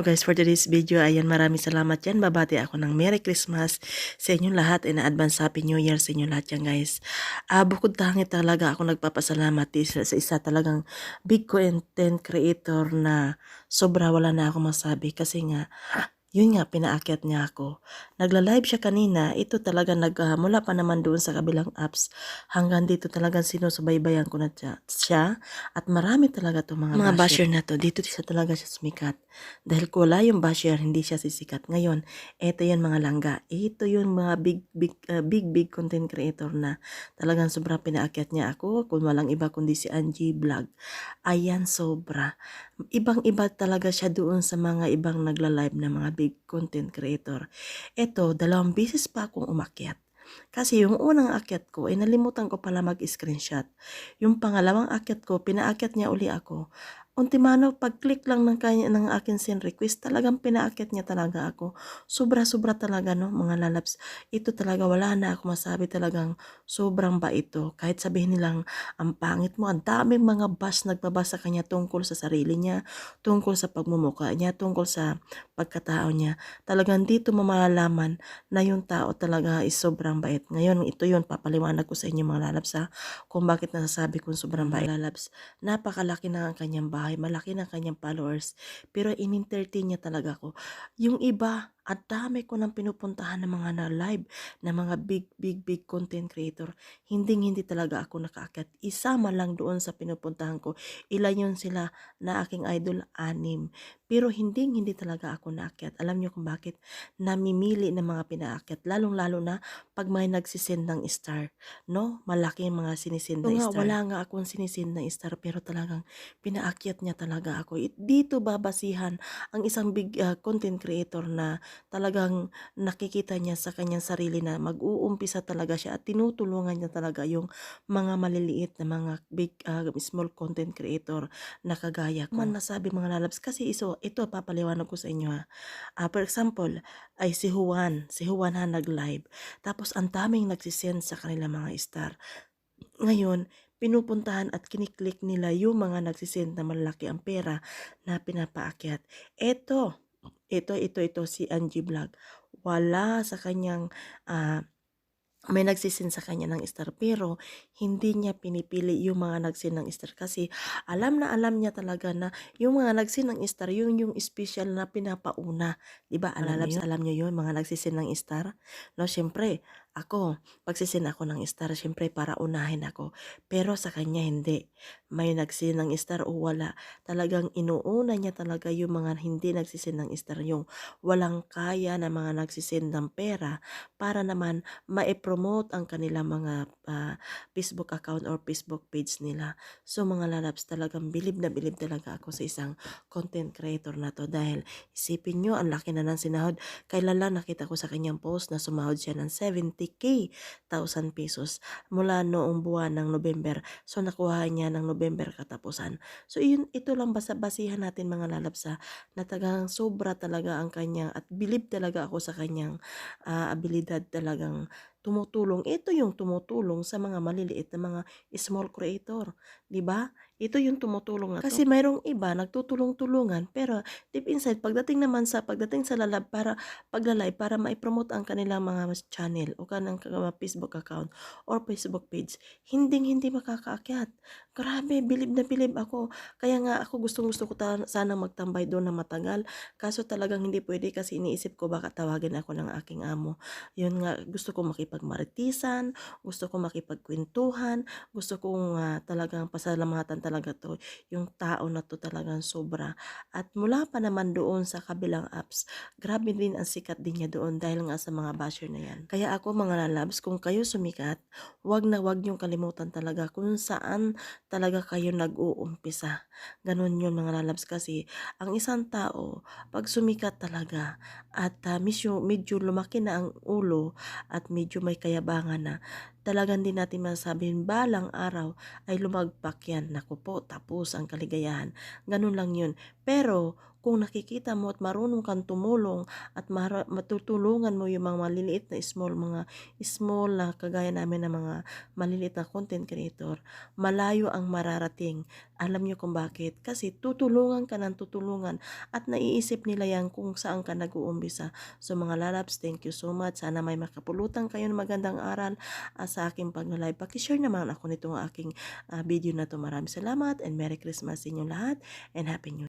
So guys, for today's video, ayan, maraming salamat yan. Babati ako ng Merry Christmas sa inyong lahat and advance Happy New Year sa inyong lahat yan guys. Ah, bukod tangi talaga ako nagpapasalamat sa, sa isa talagang big content creator na sobra wala na ako masabi kasi nga yun nga, pinaakyat niya ako. Nagla-live siya kanina, ito talaga nag, mula pa naman doon sa kabilang apps, hanggang dito talagang sinusubaybayan ko na siya, siya. At marami talaga to mga, mga basher na to, dito siya talaga siya sumikat. Dahil wala yung basher, hindi siya sisikat. Ngayon, ito yun mga langga, ito yun mga big, big, ah, big, big content creator na talagang sobra pinaakyat niya ako, kung walang iba kundi si Angie Vlog. Ayan, sobra ibang-iba talaga siya doon sa mga ibang nagla-live na mga big content creator. Ito, dalawang beses pa akong umakyat. Kasi yung unang akyat ko, ay nalimutan ko pala mag-screenshot. Yung pangalawang akyat ko, pinaakyat niya uli ako. Untimano, pag-click lang ng, kanya, ng akin send request, talagang pinaakyat niya talaga ako. Sobra-sobra talaga, no, mga lalabs. Ito talaga, wala na ako masabi talagang sobrang ba ito. Kahit sabihin nilang, ang pangit mo, ang daming mga bas nagbabasa kanya tungkol sa sarili niya, tungkol sa pagmumuka niya, tungkol sa pagkatao niya. Talagang dito mo malalaman na yung tao talaga is sobrang bait. Ngayon, ito yun, papaliwanag ko sa inyo mga lalabs ha, kung bakit nasasabi kong sobrang bait. Lalabs, napakalaki na ang kanyang bahay, malaki na ang kanyang followers, pero in-entertain niya talaga ako. Yung iba, at dami ko nang pinupuntahan ng mga na live na mga big big big content creator. Hindi hindi talaga ako nakaakyat. Isama lang doon sa pinupuntahan ko ilan yun sila na aking idol anim. Pero hindi hindi talaga ako naakyat. Alam niyo kung bakit? Namimili ng mga pinaakyat lalong lalo na pag may nagsisend ng star no? Malaki ang mga sinisend na star. wala nga akong sinisend na star pero talagang pinaakyat niya talaga ako. Dito babasihan ang isang big uh, content creator na talagang nakikita niya sa kanyang sarili na mag-uumpisa talaga siya at tinutulungan niya talaga yung mga maliliit na mga big uh, small content creator na kagaya ko. Man nasabi mga lalabs kasi iso, ito papaliwanag ko sa inyo ha. Uh, for example, ay si Juan, si Juan ha nag-live. Tapos ang daming nagsisend sa kanila mga star. Ngayon, pinupuntahan at kiniklik nila yung mga nagsisend na malaki ang pera na pinapaakyat. Ito, ito, ito, ito, si Angie Vlog. Wala sa kanyang, uh, may nagsisin sa kanya ng star pero hindi niya pinipili yung mga nagsin ng star kasi alam na alam niya talaga na yung mga nagsin ng star yung yung special na pinapauna. 'di ba? Alam niyo? Alam niyo yun mga nagsisin ng star? No syempre ako, pagsisin ako ng star, syempre para unahin ako. Pero sa kanya hindi. May nagsin ng star o wala. Talagang inuuna niya talaga yung mga hindi nagsisin ng star. Yung walang kaya na mga nagsisin ng pera para naman ma-promote ang kanilang mga uh, Facebook account or Facebook page nila. So mga lalabs talagang bilib na bilib talaga ako sa isang content creator na to. Dahil isipin nyo, ang laki na ng sinahod. Kailan lang nakita ko sa kanyang post na sumahod siya ng 70 50k, 1,000 pesos mula noong buwan ng November. So nakuha niya ng November katapusan. So yun, ito lang basa basihan natin mga lalabsa na tagang sobra talaga ang kanyang at believe talaga ako sa kanyang uh, abilidad talagang tumutulong. Ito yung tumutulong sa mga maliliit na mga small creator. 'di ba? Ito yung tumutulong na Kasi mayroong iba nagtutulong-tulungan pero deep inside pagdating naman sa pagdating sa lalab para paglalay para mai-promote ang kanilang mga channel o kanang Facebook account or Facebook page, hindi hindi makakaakyat. Grabe, bilib na bilib ako. Kaya nga ako gustong gusto ko sana magtambay doon na matagal. Kaso talagang hindi pwede kasi iniisip ko baka tawagin ako ng aking amo. Yun nga, gusto ko makipagmaritisan, gusto ko makipagkwentuhan, gusto kong uh, talagang pasalamatan to yung tao na to talagang sobra. At mula pa naman doon sa kabilang apps grabe din ang sikat din niya doon dahil nga sa mga basher na yan. Kaya ako mga lalabs kung kayo sumikat wag na wag niyong kalimutan talaga kung saan talaga kayo nag-uumpisa. Ganun yun mga lalabs kasi ang isang tao pag sumikat talaga at uh, medyo, medyo lumaki na ang ulo at medyo may kayabangan na talagang din natin masasabihin balang araw ay lumagpak yan. Naku po, tapos ang kaligayahan. Ganun lang yun. Pero kung nakikita mo at marunong kang tumulong at matutulungan mo yung mga maliliit na small, mga small na kagaya namin na mga maliliit na content creator, malayo ang mararating. Alam nyo kung bakit? Kasi tutulungan ka ng tutulungan at naiisip nila yan kung saan ka nag-uumpisa. So mga lalabs, thank you so much. Sana may makapulutan kayo ng magandang aral uh, sa aking pag-live. Pakishare naman ako nitong aking uh, video na to. Maraming salamat and Merry Christmas sa inyong lahat and Happy New